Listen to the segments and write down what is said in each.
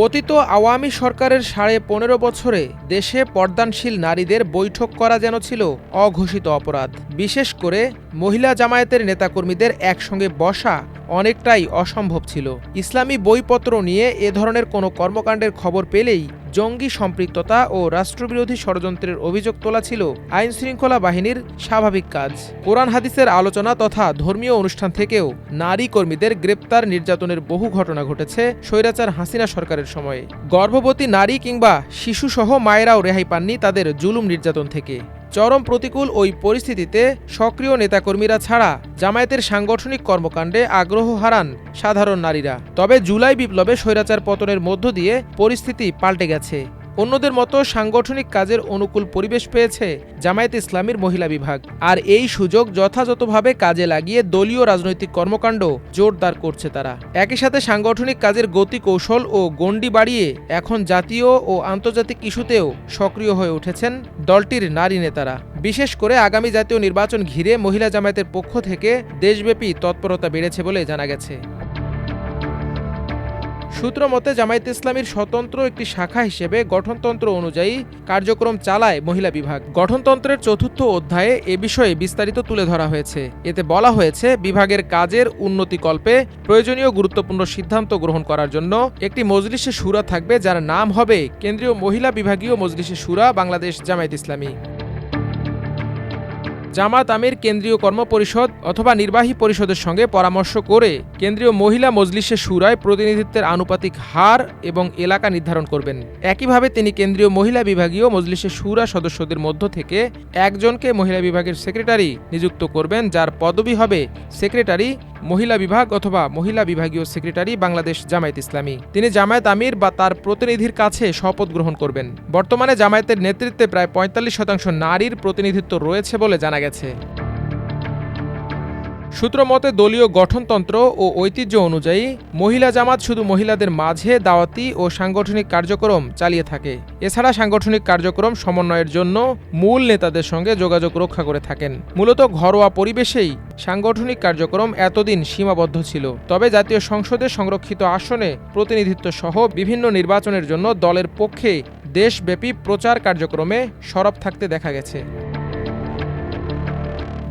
পতিত আওয়ামী সরকারের সাড়ে পনেরো বছরে দেশে পর্দানশীল নারীদের বৈঠক করা যেন ছিল অঘোষিত অপরাধ। বিশেষ করে মহিলা জামায়াতের নেতাকর্মীদের একসঙ্গে বসা অনেকটাই অসম্ভব ছিল। ইসলামী বইপত্র নিয়ে এ ধরনের কোনো কর্মকাণ্ডের খবর পেলেই জঙ্গি সম্পৃক্ততা ও রাষ্ট্রবিরোধী ষড়যন্ত্রের অভিযোগ তোলা ছিল আইন শৃঙ্খলা বাহিনীর স্বাভাবিক কাজ। কোরআন হাদিসের আলোচনা তথা ধর্মীয় অনুষ্ঠান থেকেও নারী কর্মীদের গ্রেপ্তার নির্যাতনের বহু ঘটনা ঘটেছে স্বৈরাচার হাসিনা সরকারের সময়ে। গর্ভবতী নারী কিংবা শিশুসহ মায়েরাও রেহাই পাননি তাদের জুলুম নির্যাতন থেকে। চরম প্রতিকূল ওই পরিস্থিতিতে সক্রিয় নেতাকর্মীরা ছাড়া জামায়াতের সাংগঠনিক কর্মকাণ্ডে আগ্রহ হারান সাধারণ নারীরা। তবে জুলাই বিপ্লবে স্বৈরাচার পতনের মধ্য দিয়ে পরিস্থিতি পাল্টে গেছে। অন্যদের মতো সাংগঠনিক কাজের অনুকূল পরিবেশ পেয়েছে জামায়াত ইসলামীর মহিলা বিভাগ। আর এই সুযোগ যথাযথভাবে কাজে লাগিয়ে দলীয় রাজনৈতিক কর্মকাণ্ড জোরদার করছে তারা। একই সাথে সাংগঠনিক কাজের গতি কৌশল ও গণ্ডি বাড়িয়ে এখন জাতীয় ও আন্তর্জাতিক ইস্যুতেও সক্রিয় হয়ে উঠেছেন দলটির নারী নেতারা। বিশেষ করে আগামী জাতীয় নির্বাচন ঘিরে মহিলা জামায়াতের পক্ষ থেকে দেশব্যাপী তৎপরতা বেড়েছে বলে জানা গেছে। সূত্র মতে, জামায়াত ইসলামীর স্বতন্ত্র একটি শাখা হিসেবে গঠনতন্ত্র অনুযায়ী কার্যক্রম চালায় মহিলা বিভাগ। গঠনতন্ত্রের চতুর্থ অধ্যায়ে এ বিষয়ে বিস্তারিত তুলে ধরা হয়েছে। এতে বলা হয়েছে, বিভাগের কাজের উন্নতিকল্পে প্রয়োজনীয় গুরুত্বপূর্ণ সিদ্ধান্ত গ্রহণ করার জন্য একটি মজলিসে সুরা থাকবে, যার নাম হবে কেন্দ্রীয় মহিলা বিভাগীয় মজলিসে সুরা, বাংলাদেশ জামায়াত ইসলামী। জামাত আমির কেন্দ্রীয় কর্মপরিষদ অথবা নির্বাহী পরিষদের সঙ্গে পরামর্শ করে কেন্দ্রীয় মহিলা মজলিসে সুরায় প্রতিনিধিত্বের আনুপাতিক হার এবং এলাকা নির্ধারণ করবেন। একইভাবে তিনি কেন্দ্রীয় মহিলা বিভাগীয় মজলিসে সুরা সদস্যদের মধ্য থেকে একজনকে মহিলা বিভাগের সেক্রেটারি নিযুক্ত করবেন, যার পদবি হবে সেক্রেটারি মহিলা বিভাগ অথবা মহিলা বিভাগীয় সেক্রেটারি বাংলাদেশ জামায়াত ইসলামী। তিনি জামায়াত আমির বা তার প্রতিনিধির কাছে শপথ গ্রহণ করবেন। বর্তমানে জামায়াতের নেতৃত্বে প্রায় পঁয়তাল্লিশ শতাংশ নারীর প্রতিনিধিত্ব রয়েছে বলে জানা গেছে। সূত্র মতে দলীয় গঠনতন্ত্র ও ঐতিহ্য অনুযায়ী মহিলা জামাত শুধু মহিলাদের মাঝে দাওয়াতি ও সাংগঠনিক কার্যক্রম চালিয়ে থাকে। এছাড়া সাংগঠনিক কার্যক্রম সমন্বয়ের জন্য মূল নেতাদের সঙ্গে যোগাযোগ রক্ষা করে থাকেন। মূলত ঘরোয়া পরিবেশেই সাংগঠনিক কার্যক্রম এতদিন সীমাবদ্ধ ছিল। তবে জাতীয় সংসদে সংরক্ষিত আসনে প্রতিনিধিত্ব সহ বিভিন্ন নির্বাচনের জন্য দলের পক্ষে দেশব্যাপী প্রচার কার্যক্রমে সরব থাকতে দেখা গেছে।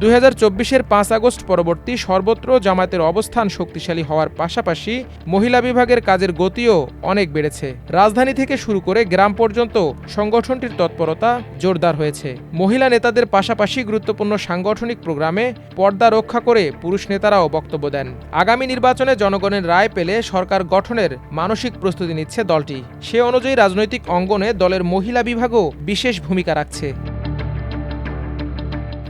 দুই হাজার চব্বিশের পাঁচ আগস্ট পরবর্তী সর্বত্র জামায়াতের অবস্থান শক্তিশালী হওয়ার পাশাপাশি মহিলা বিভাগের কাজের গতিও অনেক বেড়েছে। রাজধানী থেকে শুরু করে গ্রাম পর্যন্ত সংগঠনটির তৎপরতা জোরদার হয়েছে। মহিলা নেতাদের পাশাপাশি গুরুত্বপূর্ণ সাংগঠনিক প্রোগ্রামে পর্দা রক্ষা করে পুরুষ নেতারাও বক্তব্য দেন। আগামী নির্বাচনে জনগণের রায় পেলে সরকার গঠনের মানসিক প্রস্তুতি নিচ্ছে দলটি। সে অনুযায়ী রাজনৈতিক অঙ্গনে দলের মহিলা বিভাগও বিশেষ ভূমিকা রাখছে।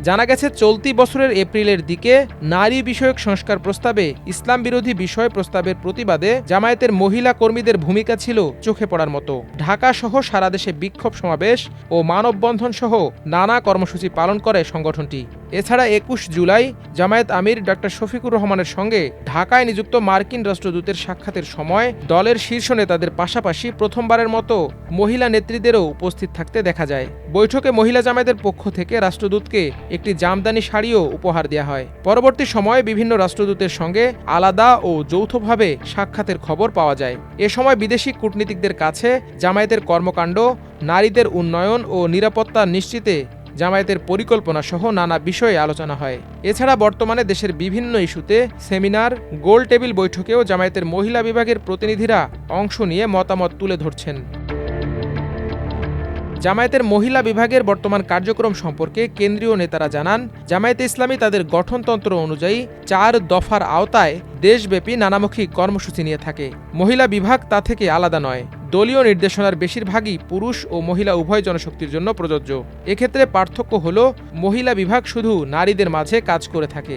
জানা গেছে, চলতি বছরের এপ্রিলের দিকে নারী বিষয়ক সংস্কার প্রস্তাবে ইসলাম বিরোধী বিষয় প্রস্তাবের প্রতিবাদে জামায়াতের মহিলা কর্মীদের ভূমিকা ছিল চোখে পড়ার মতো। ঢাকা সহ সারা দেশে বিক্ষোভ সমাবেশ ও মানববন্ধন সহ নানা কর্মসূচি পালন করে সংগঠনটি। এছাড়া একুশ জুলাই জামায়াত আমির ডক্টর শফিকুর রহমানের সঙ্গে ঢাকায় নিযুক্ত মার্কিন রাষ্ট্রদূতের সাক্ষাতের সময় দলের শীর্ষ নেতাদের পাশাপাশি প্রথমবারের মতো মহিলা নেত্রীদেরও উপস্থিত থাকতে দেখা যায়। বৈঠকে মহিলা জামায়াতের পক্ষ থেকে রাষ্ট্রদূতকে একটি জামদানি শাড়িও উপহার দেওয়া হয়। পরবর্তী সময়ে বিভিন্ন রাষ্ট্রদূতের সঙ্গে আলাদা ও যৌথভাবে সাক্ষাতের খবর পাওয়া যায়। এ সময় বিদেশি কূটনীতিকদের কাছে জামায়াতের কর্মকাণ্ড, নারীদের উন্নয়ন ও নিরাপত্তা নিশ্চিতে জামায়াতের পরিকল্পনা সহ নানা বিষয়ে আলোচনা হয়। এছাড়া বর্তমানে দেশের বিভিন্ন ইস্যুতে সেমিনার, গোল টেবিল বৈঠকেও জামায়াতের মহিলা বিভাগের প্রতিনিধিরা অংশ নিয়ে মতামত তুলে ধরছেন। জামায়াতের মহিলা বিভাগের বর্তমান কার্যক্রম সম্পর্কে কেন্দ্রীয় নেতারা জানান, জামায়াতে ইসলামী তাদের গঠনতন্ত্র অনুযায়ী চার দফার আওতায় দেশব্যাপী নানামুখী কর্মসূচি নিয়ে থাকে। মহিলা বিভাগ তা থেকে আলাদা নয়, দলীয় নির্দেশনার বেশিরভাগই পুরুষ ও মহিলা উভয় জনশক্তির জন্য প্রযোজ্য। এক্ষেত্রে পার্থক্য হল, মহিলা বিভাগ শুধু নারীদের মাঝে কাজ করে থাকে।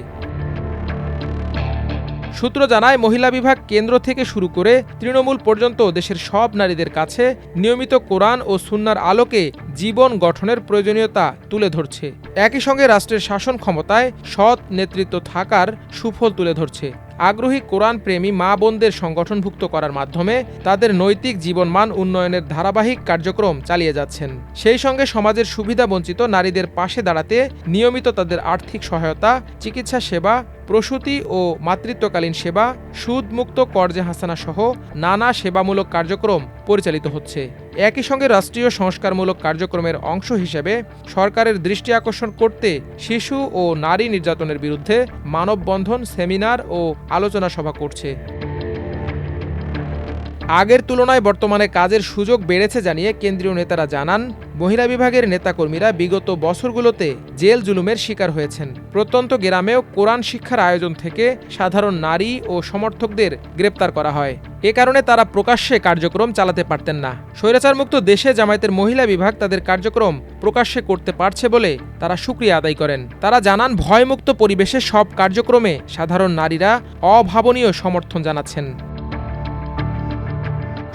সূত্র জানায়, মহিলা বিভাগ কেন্দ্র থেকে শুরু করে তৃণমূল পর্যন্ত দেশের সব নারীদের কাছে নিয়মিত কোরআন ও সুন্নার আলোকে জীবন গঠনের প্রয়োজনীয়তা তুলে ধরছে। একই সঙ্গে রাষ্ট্রের শাসন ক্ষমতায় সৎ নেতৃত্ব থাকার সুফল তুলে ধরছে। আগ্রহী কোরআন প্রেমী মা বোনদের সংগঠনভুক্ত করার মাধ্যমে তাদের নৈতিক জীবনমান উন্নয়নের ধারাবাহিক কার্যক্রম চালিয়ে যাচ্ছেন। সেই সঙ্গে সমাজের সুবিধা বঞ্চিত নারীদের পাশে দাঁড়াতে নিয়মিত তাদের আর্থিক সহায়তা, চিকিৎসা সেবা, প্রসূতি ও মাতৃত্বকালীন সেবা, সুদমুক্ত কর্জে হাসানা সহ নানা সেবামূলক কার্যক্রম পরিচালিত হচ্ছে। একই সঙ্গে রাষ্ট্রীয় সংস্কারমূলক কার্যক্রমের অংশ হিসেবে সরকারের দৃষ্টি আকর্ষণ করতে শিশু ও নারী নির্যাতনের বিরুদ্ধে মানববন্ধন সেমিনার ও আলোচনা সভা করছে। আগের তুলনায় বর্তমানে কাজের সুযোগ বেড়েছে জানিয়ে কেন্দ্রীয় নেতারা জানান মহিলা বিভাগের নেতাকর্মীরা বিগত বছরগুলোতে জেল জুলুমের শিকার হয়েছেন। প্রত্যন্ত গ্রামেও কোরআন শিক্ষার আয়োজন থেকে সাধারণ নারী ও সমর্থকদের গ্রেপ্তার করা হয়। এ কারণে তারা প্রকাশ্যে কার্যক্রম চালাতে পারতেন না। স্বৈরাচারমুক্ত দেশে জামায়াতের মহিলা বিভাগ তাদের কার্যক্রম প্রকাশ্যে করতে পারছে বলে তারা সুক্রিয়া আদায় করেন। তারা জানান, ভয়মুক্ত পরিবেশে সব কার্যক্রমে সাধারণ নারীরা অভাবনীয় সমর্থন জানাচ্ছেন।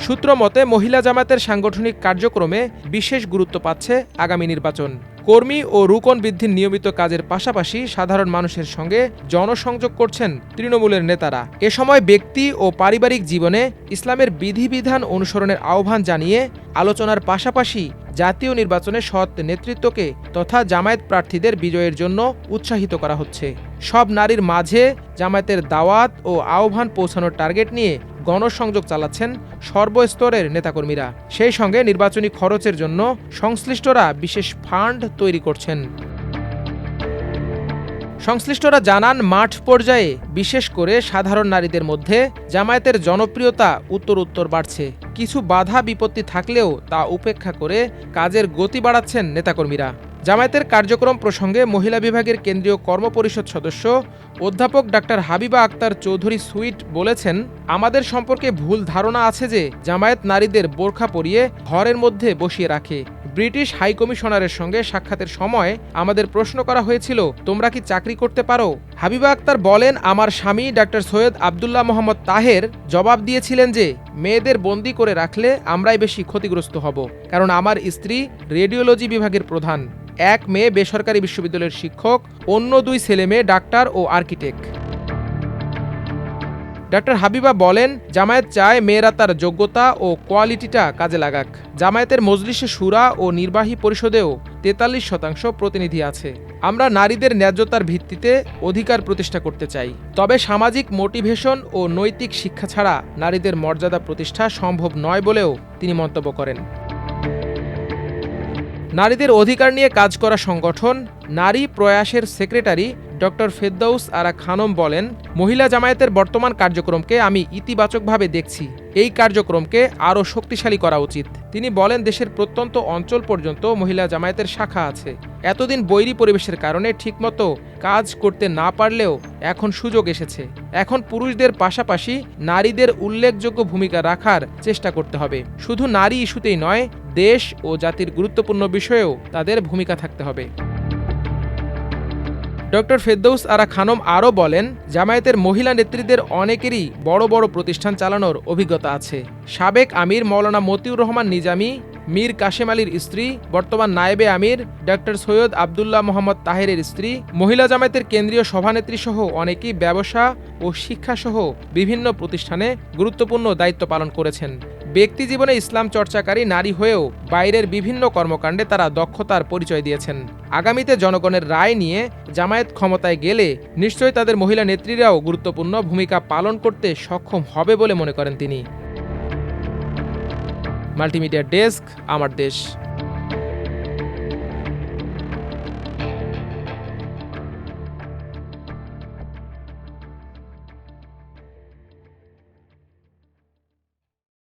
সূত্র মতে, মহিলা জামাতের সাংগঠনিক কার্যক্রমে বিশেষ গুরুত্ব পাচ্ছে আগামী নির্বাচন। কর্মী ও রুকন বৃদ্ধির নিয়মিত কাজের পাশাপাশি সাধারণ মানুষের সঙ্গে জনসংযোগ করছেন তৃণমূলের নেতারা। এ সময় ব্যক্তি ও পারিবারিক জীবনে ইসলামের বিধিবিধান অনুসরণের আহ্বান জানিয়ে আলোচনার পাশাপাশি জাতীয় নির্বাচনে সৎ নেতৃত্বকে তথা জামায়াত প্রার্থীদের বিজয়ের জন্য উৎসাহিত করা হচ্ছে। সব নারীর মাঝে জামায়াতের দাওয়াত ও আহ্বান পৌঁছানোর টার্গেট নিয়ে গণসংযোগ চালাচ্ছেন সর্বস্তরের নেতাকর্মীরা। সেই সঙ্গে নির্বাচনী খরচের জন্য সংশ্লিষ্টরা বিশেষ ফান্ড তৈরি করছেন। সংশ্লিষ্টরা জানান, মাঠ পর্যায়ে বিশেষ করে সাধারণ নারীদের মধ্যে জামায়াতের জনপ্রিয়তা উত্তর উত্তর বাড়ছে। কিছু বাধা বিপত্তি থাকলেও তা উপেক্ষা করে কাজের গতি বাড়াচ্ছেন নেতাকর্মীরা। জামায়াতের কার্যক্রম প্রসঙ্গে মহিলা বিভাগের কেন্দ্রীয় কর্মপরিষদ সদস্য অধ্যাপক ডাক্তার হাবিবা আক্তার চৌধুরী সুইট বলেছেন, আমাদের সম্পর্কে ভুল ধারণা আছে যে জামায়াত নারীদের বোরখা পরিয়ে ঘরের মধ্যে বসিয়ে রাখে। ব্রিটিশ হাই কমিশনারের সঙ্গে সাক্ষাতের সময় আমাদের প্রশ্ন করা হয়েছিল, তোমরা কি চাকরি করতে পারো? হাবিবা আক্তার বলেন, আমার স্বামী ডাক্তার সৈয়দ আবদুল্লাহ মোহাম্মদ তাহের জবাব দিয়েছিলেন যে মেয়েদের বন্দি করে রাখলে আমরাই বেশি ক্ষতিগ্রস্ত হব, কারণ আমার স্ত্রী রেডিওলজি বিভাগের প্রধান। এক মেয়ে বেসরকারি বিশ্ববিদ্যালয়ের শিক্ষক, অন্য দুই ছেলে মেয়ে ডাক্তার ও আর্কিটেক্ট। ডাক্তার হাবিবা বলেন, জামায়াত চায় মেয়েরা তার যোগ্যতা ও কোয়ালিটিটা কাজে লাগাক। জামায়াতের মজলিসে সুরা ও নির্বাহী পরিষদেও তেতাল্লিশ শতাংশ প্রতিনিধি আছে। আমরা নারীদের ন্যায্যতার ভিত্তিতে অধিকার প্রতিষ্ঠা করতে চাই। তবে সামাজিক মোটিভেশন ও নৈতিক শিক্ষা ছাড়া নারীদের মর্যাদা প্রতিষ্ঠা সম্ভব নয় বলেও তিনি মন্তব্য করেন। নারীদের অধিকার নিয়ে কাজ করা সংগঠন নারী প্রয়াসের সেক্রেটারি ডক্টর ফেদ্দাউস আরা খানম বলেন, মহিলা জামায়াতের বর্তমান কার্যক্রমকে আমি ইতিবাচকভাবে দেখছি। এই কার্যক্রমকে আরও শক্তিশালী করা উচিত। তিনি বলেন, দেশের প্রত্যন্ত অঞ্চল পর্যন্ত মহিলা জামায়াতের শাখা আছে। এতদিন বৈরী পরিবেশের কারণে ঠিকমতো কাজ করতে না পারলেও এখন সুযোগ এসেছে। এখন পুরুষদের পাশাপাশি নারীদের উল্লেখযোগ্য ভূমিকা রাখার চেষ্টা করতে হবে। শুধু নারী ইস্যুতেই নয়, দেশ ও জাতির গুরুত্বপূর্ণ বিষয়েও তাদের ভূমিকা থাকতে হবে। ডক্টর ফেরদৌস আরা খানম আরও বলেন, জামায়াতের মহিলা নেত্রীদের অনেকেরই বড় বড় প্রতিষ্ঠান চালানোর অভিজ্ঞতা আছে। সাবেক আমির মৌলানা মতিউর রহমান নিজামী, মীর কাশেম আলীর স্ত্রী, বর্তমান নায়েবে আমির, ডক্টর সৈয়দ আবদুল্লাহ মোহাম্মদ তাহেরের স্ত্রী, মহিলা জামায়াতের কেন্দ্রীয় সভানেত্রী সহ অনেকেই ব্যবসা ও শিক্ষাসহ বিভিন্ন প্রতিষ্ঠানে গুরুত্বপূর্ণ দায়িত্ব পালন করেছেন। ব্যক্তি জীবনে ইসলাম চর্চাকারী নারী হয়েও বাইরের বিভিন্ন কর্মকাণ্ডে তারা দক্ষতার পরিচয় দিয়েছেন। আগামীতে জনগণের রায় নিয়ে জামায়াত ক্ষমতায় গেলে নিশ্চয়ই তাদের মহিলা নেত্রীরাও গুরুত্বপূর্ণ ভূমিকা পালন করতে সক্ষম হবে বলে মনে করেন তিনি। মাল্টিমিডিয়া ডেস্ক, আমার দেশ।